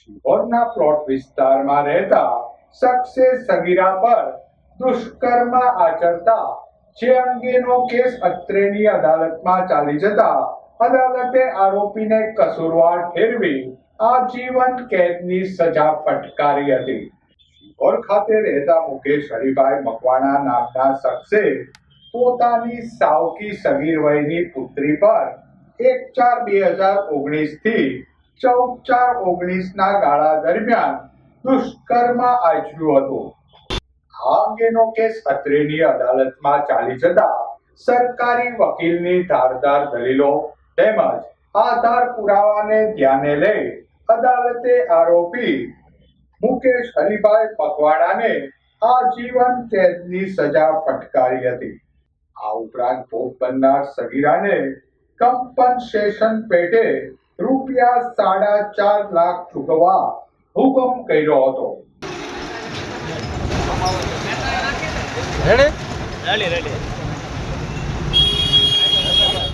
શિહોરના plot વિસ્તારમાં રહેતા શખ્સે સગીરા પર દુષ્કર્મ આચરતા જે અંગેનો કેસ અત્રેની અદાલતમાં ચાલી જતા અદાલતે આરોપીને કસૂરવાર ઠેરવી આજીવન કેદની સજા ફટકારી હતી. શિહોર ખાતે રહેતા મુકેશ હરિભાઈ મકવાણા નામના શખ્સે પોતાની સાવકી સગીર વયની પુત્રી પર એક ચાર બે હજાર ઓગણીસથી ચૌદ ચાર ઓગણીસ ના ગાળા દરમિયાન દુષ્કર્મ આચર્યું હતું. આ અંગેનો કેસ અત્રેની અદાલતમાં ચાલી જતા સરકારી વકીલની ધારદાર દલીલો તેમજ આધાર પુરાવાને ધ્યાને લઈ અદાલતે આરોપી મુકેશ હરિભાઈ પકવાડાને આજીવન કેદની સજા ફટકારી હતી. આ ઉપરાંત ભોગ બનનાર સગીરાને કમ્પન્સેશન પેટે રૂપિયા સાડા ચાર લાખ ચૂકવવા હુકમ કર્યો હતો. Ready ready ready